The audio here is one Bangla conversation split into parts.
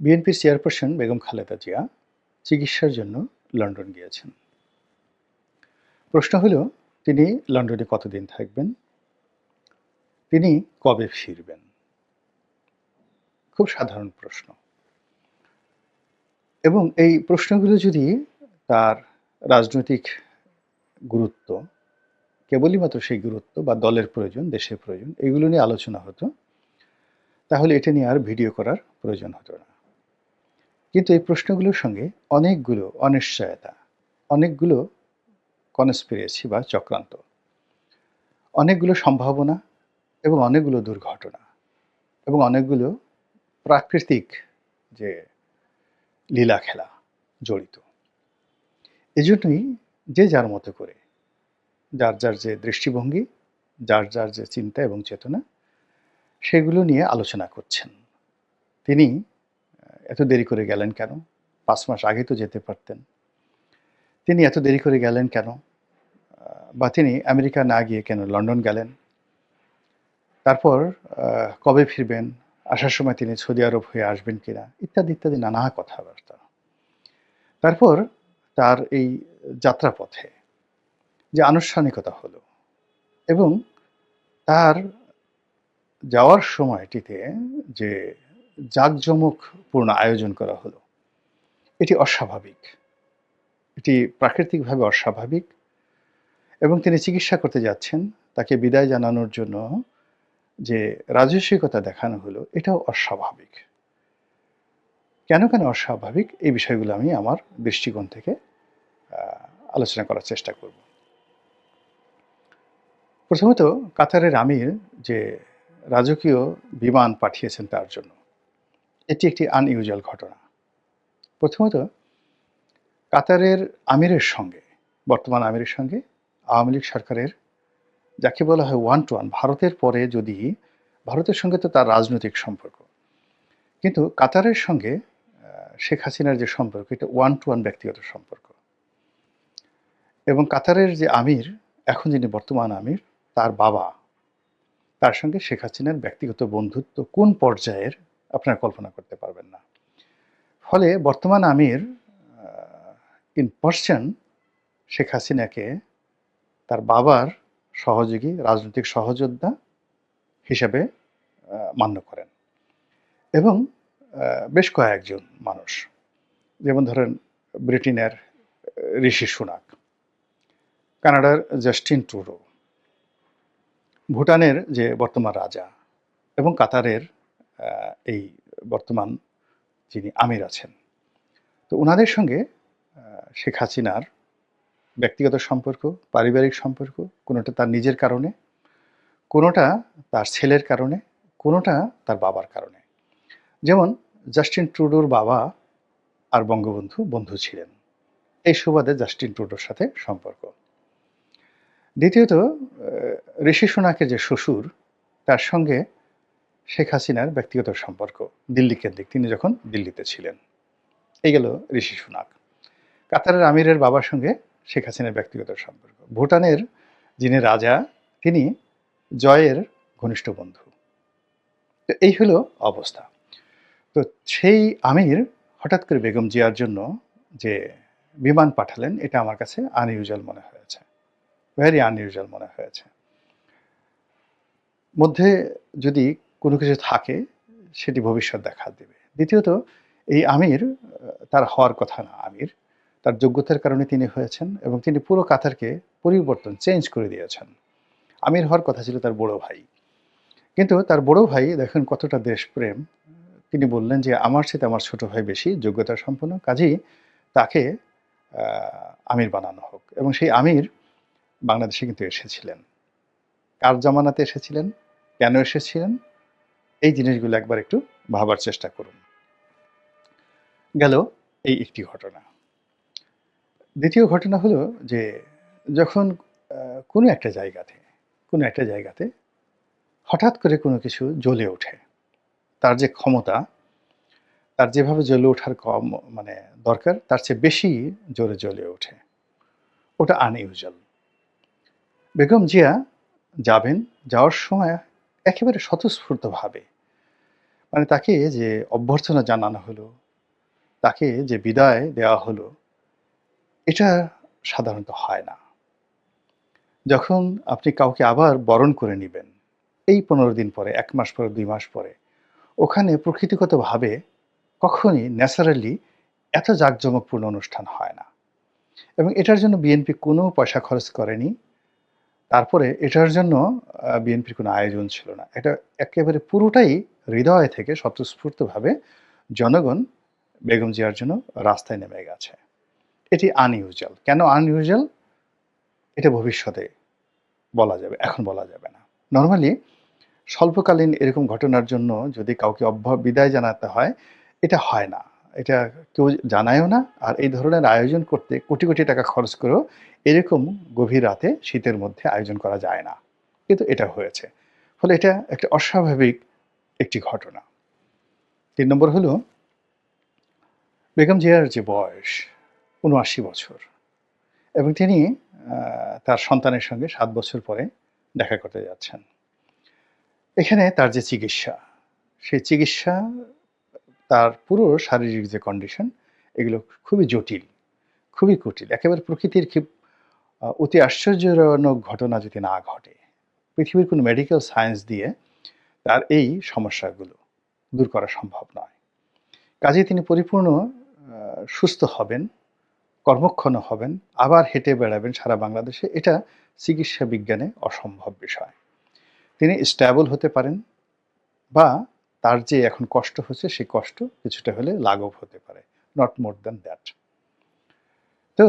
বিএনপির চেয়ারপারসন বেগম খালেদা জিয়া চিকিৎসার জন্য লন্ডন গিয়েছেন। প্রশ্ন হলো, তিনি লন্ডনে কতদিন থাকবেন? তিনি কবে ফিরবেন? খুব সাধারণ প্রশ্ন। এবং এই প্রশ্নগুলো যদি তার রাজনৈতিক গুরুত্ব কেবলই মাত্র সেই গুরুত্ব বা দলের প্রয়োজন, দেশের প্রয়োজন, এগুলো নিয়ে আলোচনা হতো, তাহলে এটা নিয়ে আর ভিডিও করার প্রয়োজন হতো না। কিন্তু এই প্রশ্নগুলোর সঙ্গে অনেকগুলো অনিশ্চয়তা, অনেকগুলো কনস্পিরেসি বা চক্রান্ত, অনেকগুলো সম্ভাবনা এবং অনেকগুলো দুর্ঘটনা এবং অনেকগুলো প্রাকৃতিক যে লীলা খেলা জড়িত। এজন্যই যে যার মতো করে, যার যার যে দৃষ্টিভঙ্গি, যার যার যে চিন্তা এবং চেতনা, সেগুলো নিয়ে আলোচনা করছেন। তিনি এত দেরি করে গেলেন কেন? পাঁচ মাস আগে তো যেতে পারতেন। তিনি এত দেরি করে গেলেন কেন? বা তিনি আমেরিকা না গিয়ে কেন লন্ডন গেলেন? তারপর কবে ফিরবেন? আসার সময় তিনি সৌদি আরব হয়ে আসবেন কিনা? ইত্যাদি ইত্যাদি নানা কথাবার্তা। তারপর তার এই যাত্রাপথে যে আনুষ্ঠানিকতা হলো এবং তার যাওয়ার সময়টিতে যে জাঁকজমকপূর্ণ আয়োজন করা হলো। এটি অস্বাভাবিক। এটি প্রাকৃতিকভাবে অস্বাভাবিক এবং তিনি চিকিৎসা করতে যাচ্ছেন, তাকে বিদায় জানানোর জন্য যে রাজস্বিকতা দেখানো হলো, এটাও অস্বাভাবিক। কেন কেন অস্বাভাবিক? এই বিষয়গুলো আমি আমার দৃষ্টিকোণ থেকে আলোচনা করার চেষ্টা করব। প্রথমত, কাতারের আমির যে রাজকীয় বিমান পাঠিয়েছেন তার জন্য। এটি একটি আনইউজুয়াল ঘটনা। প্রথমত, কাতারের আমিরের সঙ্গে, বর্তমান আমিরের সঙ্গে, আওয়ামী লীগ সরকারের, যাকে বলা হয় ওয়ান টু ওয়ান ভারতের পরে যদি, ভারতের সঙ্গে তো তার রাজনৈতিক সম্পর্ক। কিন্তু কাতারের সঙ্গে শেখ হাসিনার যে সম্পর্ক, এটা ওয়ান টু ওয়ান ব্যক্তিগত সম্পর্ক। এবং কাতারের যে আমির, এখন যিনি বর্তমান আমির, তার বাবা, তার সঙ্গে শেখ হাসিনার ব্যক্তিগত বন্ধুত্ব কোন পর্যায়ের আপনারা কল্পনা করতে পারবেন না। ফলে বর্তমান আমির ইন পার্সন শেখ হাসিনাকে তার বাবার সহযোগী, রাজনৈতিক সহযোদ্ধা হিসেবে মান্য করেন। এবং বেশ কয়েকজন মানুষ, যেমন ধরেন ব্রিটেনের ঋষি সুনাক, কানাডার জাস্টিন টুরো ভুটানের যে বর্তমান রাজা এবং কাতারের এই বর্তমান যিনি আমির আছেন। তো ওনাদের সঙ্গে শেখ হাসিনার ব্যক্তিগত সম্পর্ক, পারিবারিক সম্পর্ক, কোনোটা তার নিজের কারণে, কোনোটা তার ছেলের কারণে, কোনোটা তার বাবার কারণে। যেমন জাস্টিন ট্রুডোর বাবা আর বঙ্গবন্ধু বন্ধু ছিলেন। এই সুবাদে জাস্টিন ট্রুডোর সাথে সম্পর্ক। দ্বিতীয়ত ঋষি সোনাকের যে শ্বশুর, তার সঙ্গে শেখ হাসিনার ব্যক্তিগত সম্পর্ক দিল্লি কেন্দ্রিক তিনি যখন দিল্লিতে ছিলেন, এই গেল ঋষি সোনাক। কাতারের আমিরের বাবার সঙ্গে শেখ হাসিনার ব্যক্তিগত সম্পর্ক। ভুটানের যিনি রাজা, তিনি জয়ের ঘনিষ্ঠ বন্ধু। তো এই হলো অবস্থা। তো সেই আমির হঠাৎ করে বেগম জিয়ার জন্য যে বিমান পাঠালেন, এটা আমার কাছে আনইউজুয়াল মনে হয়েছে। ভেরি আনইউজুয়াল মনে হয়েছে। মধ্যে যদি কোনো কিছু থাকে, সেটি ভবিষ্যৎ দেখা দেবে। দ্বিতীয়ত, এই আমির তার হওয়ার কথা না আমির। তার যোগ্যতার কারণে তিনি হয়েছেন এবং তিনি পুরো কাতারকে পরিবর্তন, চেঞ্জ করে দিয়েছেন। আমির হওয়ার কথা ছিল তার বড় ভাই। কিন্তু তার বড় ভাই, দেখেন কতটা দেশপ্রেম। তিনি বললেন যে, আমার সাথে আমার ছোট ভাই বেশি, যোগ্যতা সম্পন্ন, কাজেই তাকে আমির বানানো হোক। এবং সেই আমির বাংলাদেশে কিন্তু এসেছিলেন। কার জামানাতে এসেছিলেন? কেন এসেছিলেন? এই জিনিসগুলো একবার একটু ভাবার চেষ্টা করুন। গেল এই একটি ঘটনা। দ্বিতীয় ঘটনা হলো যে যখন কোনো একটা জায়গাতে, কোনো একটা জায়গাতে হঠাৎ করে কোনো কিছু জ্বলে ওঠে, তার যে ক্ষমতা, তার যেভাবে জ্বলে ওঠার কম মানে দরকার, তার চেয়ে বেশি জোরে জ্বলে ওঠে। ওটা আনইউজুয়াল বেগম জিয়া যাবেন, যাওয়ার সময় একেবারে স্বতঃস্ফূর্তভাবে। মানে তাকে যে অভ্যর্থনা জানানো হলো, তাকে যে বিদায় দেওয়া হলো, এটা সাধারণত হয় না। যখন আপনি কাউকে আবার বরণ করে নেবেন, এই পনেরো দিন পরে, এক মাস পরে, দুই মাস পরে, ওখানে প্রকৃতিগতভাবে কখনই ন্যাচারালি এত জাঁকজমকপূর্ণ অনুষ্ঠান হয় না। এবং এটার জন্য বিএনপি কোনো পয়সা খরচ করেনি। তারপরে এটার জন্য বিএনপির কোনো আয়োজন ছিল না। এটা একেবারে পুরোটাই হৃদয় থেকে স্বতঃস্ফূর্তভাবে জনগণ বেগম জিয়ার জন্য রাস্তায় নেমে গেছে। এটি আনইউজুয়াল। কেন আনইউজুয়াল? এটা ভবিষ্যতে বলা যাবে, এখন বলা যাবে না। নর্মালি স্বল্পকালীন এরকম ঘটনার জন্য যদি কাউকে অভ্য, বিদায় জানাতে হয়, এটা হয় না। এটা কেউ জানায়ও না, আর এই ধরনের আয়োজন করতে কোটি কোটি টাকা খরচ করেও এরকম গভীর রাতে শীতের মধ্যে আয়োজন করা যায় না। কিন্তু এটা হয়েছে। ফলে এটা একটা অস্বাভাবিক একটি ঘটনা। তিন নম্বর হলো, বেগম জিয়ার যে বয়স, উনআশি বছর, এবং তিনি তার সন্তানের সঙ্গে সাত বছর পরে দেখা করতে যাচ্ছেন। এখানে তার যে চিকিৎসা, সেই চিকিৎসা তার পুরো শারীরিক যে কন্ডিশন এগুলো খুবই জটিল, খুবই কুটিল একেবারে প্রকৃতির অতি আশ্চর্যজনক ঘটনা যদি না ঘটে, পৃথিবীর কোনো মেডিকেল সায়েন্স দিয়ে তার এই সমস্যাগুলো দূর করা সম্ভব নয়। কাজে তিনি পরিপূর্ণ সুস্থ হবেন, কর্মক্ষণ হবেন, আবার হেঁটে বেড়াবেন সারা বাংলাদেশে। এটা চিকিৎসা বিজ্ঞানে অসম্ভব বিষয়। তিনি স্ট্যাবল হতে পারেন বা তার যে এখন কষ্ট হচ্ছে, সেই কষ্ট কিছুটা হলে লাঘব হতে পারে নট মোর দ্যান দ্যাট তো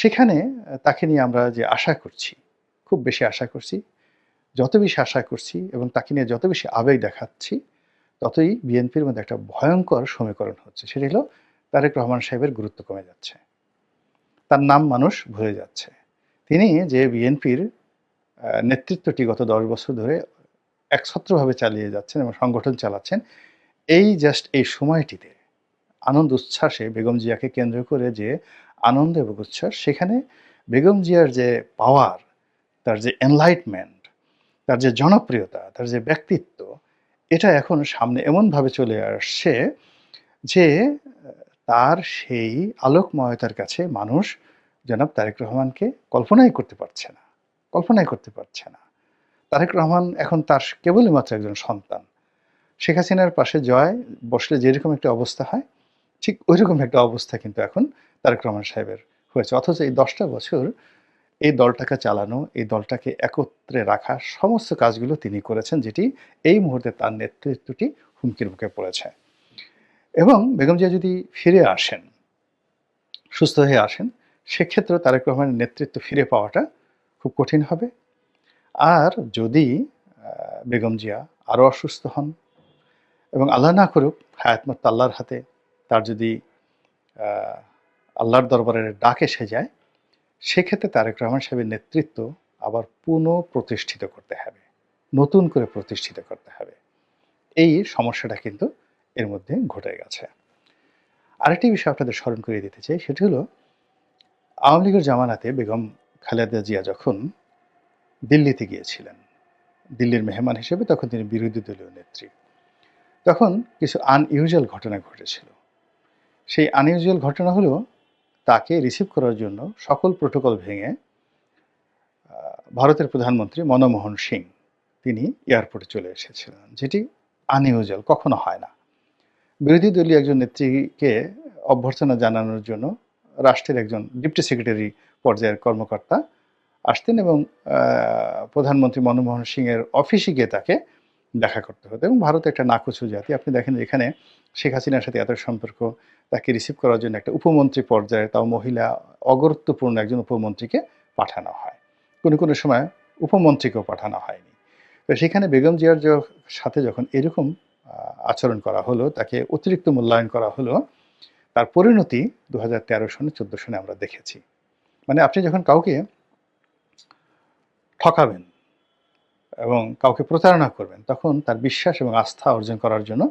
সেখানে তাকে নিয়ে আমরা যে আশা করছি, খুব বেশি আশা করছি, যত বেশি আশা করছি এবং তাকে নিয়ে যত বেশি আবেগ দেখাচ্ছি, ততই বিএনপির মধ্যে একটা ভয়ঙ্কর সমীকরণ হচ্ছে। সেটা হলো তারেক রহমান সাহেবের গুরুত্ব কমে যাচ্ছে। তার নাম মানুষ ভুলে যাচ্ছে। তিনি যে বিএনপির নেতৃত্বটি গত দশ বছর ধরে একছত্রভাবে চালিয়ে যাচ্ছেন এবং সংগঠন চালাচ্ছেন, এই জাস্ট এই সময়টিতে আনন্দ উচ্ছ্বাসে বেগম জিয়াকে কেন্দ্র করে যে আনন্দ এবং উচ্ছ্বাস, সেখানে বেগম জিয়ার যে পাওয়ার তার যে এনলাইটমেন্ট তার যে জনপ্রিয়তা, তার যে ব্যক্তিত্ব, এটা এখন সামনে এমনভাবে চলে আসছে যে, তার সেই আলোকময়তার কাছে মানুষ জনাব তারেক রহমানকে কল্পনাই করতে পারছে না, কল্পনাই করতে পারছে না। তারেক রহমান এখন তার কেবলই মাত্র একজন সন্তান। শেখ হাসিনার পাশে জয় বসলে যেরকম একটা অবস্থা হয়, ঠিক ওই রকম একটা অবস্থা কিন্তু এখন তারেক রহমান সাহেবের হয়েছে। অথচ এই দশটা বছর এই দলটাকে চালানো, এই দলটাকে একত্রে রাখা, সমস্ত কাজগুলো তিনি করেছেন যেটি এই মুহূর্তে তার নেতৃত্বটি হুমকির মুখে পড়েছে। এবং বেগম জিয়া যদি ফিরে আসেন, সুস্থ হয়ে আসেন, সেক্ষেত্রে তারেক রহমানের নেতৃত্ব ফিরে পাওয়াটা খুব কঠিন হবে। আর যদি বেগম জিয়া আরও অসুস্থ হন এবং আল্লাহ না করুক হায়াতমত আল্লাহর হাতে তার যদি আল্লাহর দরবারের ডাক এসে যায়, সেক্ষেত্রে তারেক রহমান সাহেবের নেতৃত্ব আবার পুনঃ প্রতিষ্ঠিত করতে হবে, নতুন করে প্রতিষ্ঠিত করতে হবে। এই সমস্যাটা কিন্তু এর মধ্যে ঘটে গেছে। আরেকটি বিষয় আপনাদের স্মরণ করিয়ে দিতে চাই, সেটি হলো, আওয়ামী লীগের জামানাতে বেগম খালেদা জিয়া যখন দিল্লিতে গিয়েছিলেন। দিল্লির মেহমান হিসেবে তখন তিনি বিরোধী দলীয় নেত্রী। তখন কিছু আনইউজুয়াল ঘটনা ঘটেছিল। সেই আনইউজুয়াল ঘটনা হলো, তাকে রিসিভ করার জন্য সকল প্রোটোকল ভেঙে ভারতের প্রধানমন্ত্রী মনমোহন সিং, তিনি এয়ারপোর্টে চলে এসেছিলেন, যেটি আনইউজুয়াল কখনো হয় না। বিরোধী দলীয় একজন নেত্রীকে অভ্যর্থনা জানানোর জন্য রাষ্ট্রের একজন ডিপটি সেক্রেটারি পর্যায়ের কর্মকর্তা আসতেন এবং প্রধানমন্ত্রী মনমোহন সিংয়ের অফিসে গিয়ে তাকে দেখা করতে হতো এবং ভারত একটা নাকুচু জাতি। আপনি দেখেন এখানে শেখ হাসিনার সাথে এত সম্পর্ক, তাকে রিসিভ করার জন্য একটা উপমন্ত্রী পর্যায়ে তাও মহিলা অগুরুত্বপূর্ণ একজন উপমন্ত্রীকে পাঠানো হয়। কোনো কোনো সময় উপমন্ত্রীকেও পাঠানো হয়নি। তো সেখানে বেগম জিয়ার সাথে যখন এরকম আচরণ করা হলো, তাকে অতিরিক্ত মূল্যায়ন করা হলো, তার পরিণতি দু হাজার তেরো সনে চোদ্দ সনে আমরা দেখেছি। মানে আপনি যখন কাউকে ঠকাবেন এবং কাউকে প্রতারণা করবেন, তখন তার বিশ্বাস এবং আস্থা অর্জন করার জন্য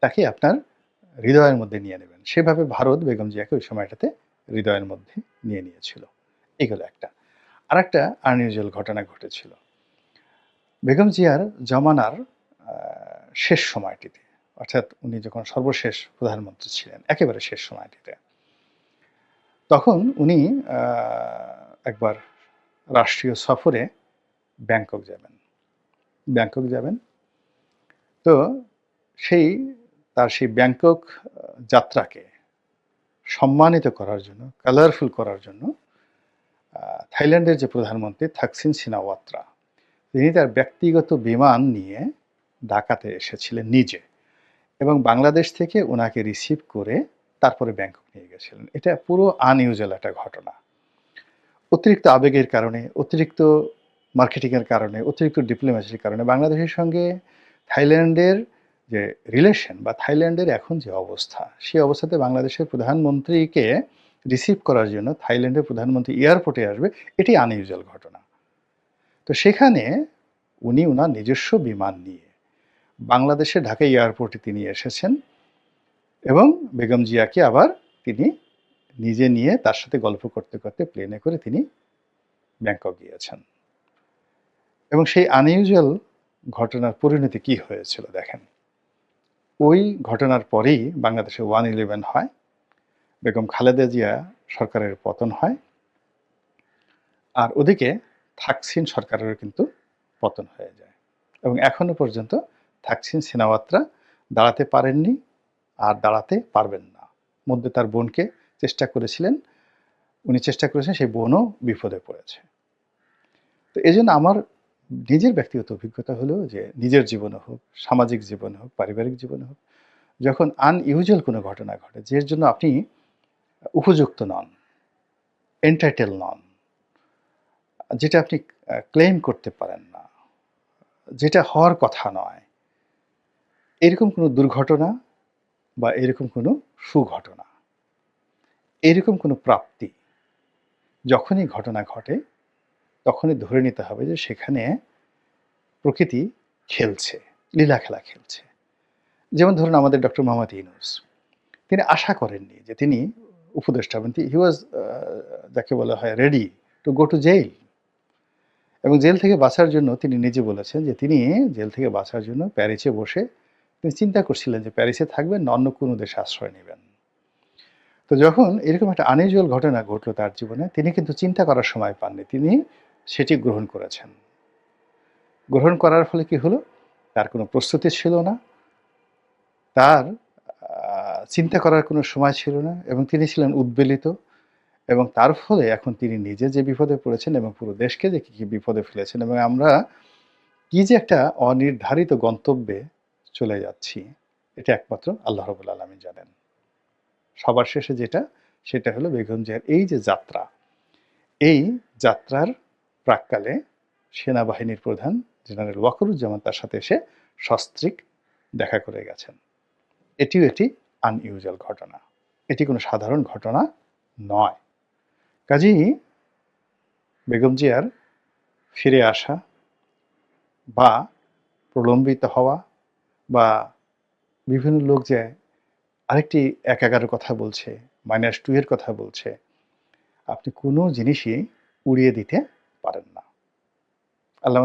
তাকে আপনার হৃদয়ের মধ্যে নিয়ে নেবেন। সেভাবে ভারত বেগম জিয়াকে ওই সময়টাতে হৃদয়ের মধ্যে নিয়ে নিয়েছিল। এগুলো একটা। আর একটা আনইউজুয়াল ঘটনা ঘটেছিল। বেগম জিয়ার জমানার শেষ সময়টিতে, অর্থাৎ উনি যখন সর্বশেষ প্রধানমন্ত্রী ছিলেন, একেবারে শেষ সময়টিতে, তখন উনি একবার রাষ্ট্রীয় সফরে ব্যাংকক যাবেন। ব্যাংকক যাবেন। তো সেই, তার সেই ব্যাংকক যাত্রাকে সম্মানিত করার জন্য কালারফুল করার জন্য থাইল্যান্ডের যে প্রধানমন্ত্রী থাকসিন সিনাওয়াত্রা, তিনি তার ব্যক্তিগত বিমান নিয়ে ঢাকাতে এসেছিলেন নিজে এবং বাংলাদেশ থেকে ওনাকে রিসিভ করে তারপরে ব্যাংকক নিয়ে গেছিলেন। এটা পুরো আনইউজুয়াল একটা ঘটনা। অতিরিক্ত আবেগের কারণে, অতিরিক্ত মার্কেটিংয়ের কারণে, অতিরিক্ত ডিপ্লোমেসির কারণে, বাংলাদেশের সঙ্গে থাইল্যান্ডের যে রিলেশন বা থাইল্যান্ডের এখন যে অবস্থা, সেই অবস্থাতে বাংলাদেশের প্রধানমন্ত্রীকে রিসিভ করার জন্য থাইল্যান্ডের প্রধানমন্ত্রী এয়ারপোর্টে আসবে, এটি আনইউজুয়াল ঘটনা। তো সেখানে উনি ওনার নিজস্ব বিমান নিয়ে বাংলাদেশে ঢাকা এয়ারপোর্টে তিনি এসেছেন এবং বেগম জিয়াকে আবার তিনি নিজে নিয়ে তার সাথে গল্প করতে করতে প্লেনে করে তিনি ব্যাংকক গিয়েছেন। এবং সেই আনইউজুয়াল ঘটনার পরিণতি কি হয়েছিল দেখেন। ওই ঘটনার পরেই বাংলাদেশে ওয়ান ইলেভেন হয়, বেগম খালেদা জিয়া সরকারের পতন হয়, আর ওদিকে থাকসিন সরকারেরও কিন্তু পতন হয়ে যায়। এবং এখনও পর্যন্ত থাকসিন সিনাওয়াত্রা দাঁড়াতে পারেননি আর দাঁড়াতে পারবেন না। মধ্যে তার বোনকে চেষ্টা করেছিলেন, উনি চেষ্টা করেছেন, সেই বোনও বিপদে পড়েছে। তো এই আমার নিজের ব্যক্তিগত অভিজ্ঞতা হলো যে নিজের জীবনে হোক, সামাজিক জীবনে হোক, পারিবারিক জীবনে হোক, যখন আনইউজুয়াল কোনো ঘটনা ঘটে যের জন্য আপনি উপযুক্ত নন এন্টাইটেল নন, যেটা আপনি ক্লেম করতে পারেন না, যেটা হওয়ার কথা নয়, এরকম কোনো দুর্ঘটনা বা এরকম কোনো সুঘটনা, এরকম কোনো প্রাপ্তি, যখনই ঘটনা ঘটে তখনই ধরে নিতে হবে যে সেখানে প্রকৃতি খেলছে, লীলা খেলা খেলছে। যেমন ধরুন আমাদের ডক্টর মোহাম্মদ ইউনুস, তিনি আশা করেননি যে তিনি উপদেষ্টা হবেন। হি ওয়াজ যাকে বলা হয় ready to go to jail এবং জেল থেকে বাঁচার জন্য তিনি নিজে বলেছেন যে তিনি জেল থেকে বাঁচার জন্য প্যারিসে বসে তিনি চিন্তা করছিলেন যে প্যারিসে থাকবেন অন্য কোনো দেশে আশ্রয় নেবেন। তো যখন এরকম একটা আনইউজুয়াল ঘটনা ঘটলো তার জীবনে, তিনি কিন্তু চিন্তা করার সময় পাননি। তিনি সেটি গ্রহণ করেছেন। গ্রহণ করার ফলে কি হলো? তার কোনো প্রস্তুতি ছিল না। তার চিন্তা করার কোনো সময় ছিল না এবং তিনি ছিলেন উদ্বেলিত এবং তার ফলে এখন তিনি নিজে যে বিপদে পড়েছেন এবং পুরো দেশকে যে কী কি বিপদে ফেলেছেন এবং আমরা কি যে একটা অনির্ধারিত গন্তব্যে চলে যাচ্ছি, এটা একমাত্র আল্লাহ রবুল আলমী জানেন। সবার শেষে যেটা, সেটা হলো বেগম জিয়ার এই যে যাত্রা, এই যাত্রার প্রাককালে সেনাবাহিনীর প্রধান জেনারেল ওয়াকরুজ্জামান তার সাথে এসে সস্ত্রিক দেখা করে গেছেন। এটিও একটি আনইউজুয়াল ঘটনা। এটি কোনো সাধারণ ঘটনা নয়। কাজেই বেগম জিয়ার ফিরে আসা বা প্রলম্বিত হওয়া বা বিভিন্ন লোক যে আরেকটি এক এগারোর কথা বলছে মাইনাস টু এর কথা বলছে, আপনি কোনো জিনিসই উড়িয়ে দিতে পারেন না। আল্লাহ